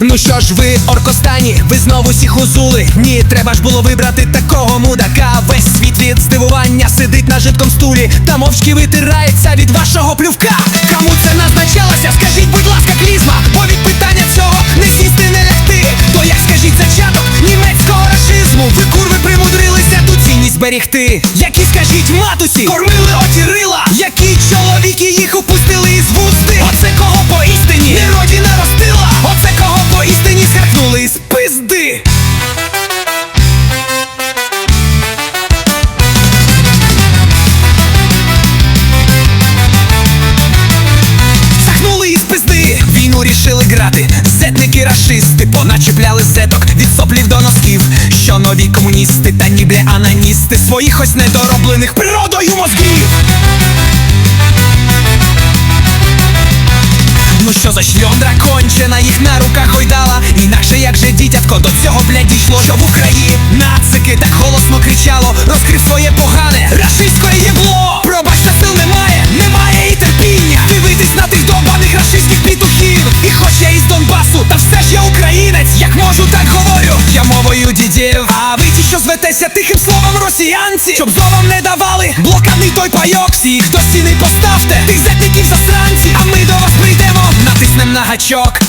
Ну що ж ви, оркостані, ви знову всіх узули? Ні, треба ж було вибрати такого мудака. Весь світ від здивування сидить на жидком стулі Та мовчки витирається від вашого плювка. Кому це назначалося? Скажіть, будь ласка, клізма Бо від питання цього не сісти, не лягти. То як скажіть зачаток німецького рашизму Ви курви примудрилися ту цінність зберігти Які скажіть матусі, кормили оті згакнули із пизди пизди, війну рішили грати. Зетники рашисти поначіпляли зеток від соплів до носків. Що нові комуністи та ніби ананісти своїх ось недороблених природою мозгів. Ну що за шльондра кончена їх на руках Інакше як до цього блядь, дійшло Що в Україні нацики так голосно кричало Розкрив своє погане рашистське єбло. Пробачте сил немає, немає і терпіння. Дивитись на тих добаних рашистських петухів. І хоч я із Донбасу, та все ж я українець Як можу, так говорю, я мовою дідів А ви ті, що зветеся тихим словом росіянці. Щоб зовом не давали блокадний той пайок Всіх до стіни поставте, тих зетників засранці. А ми до вас прийдемо, натиснем на гачок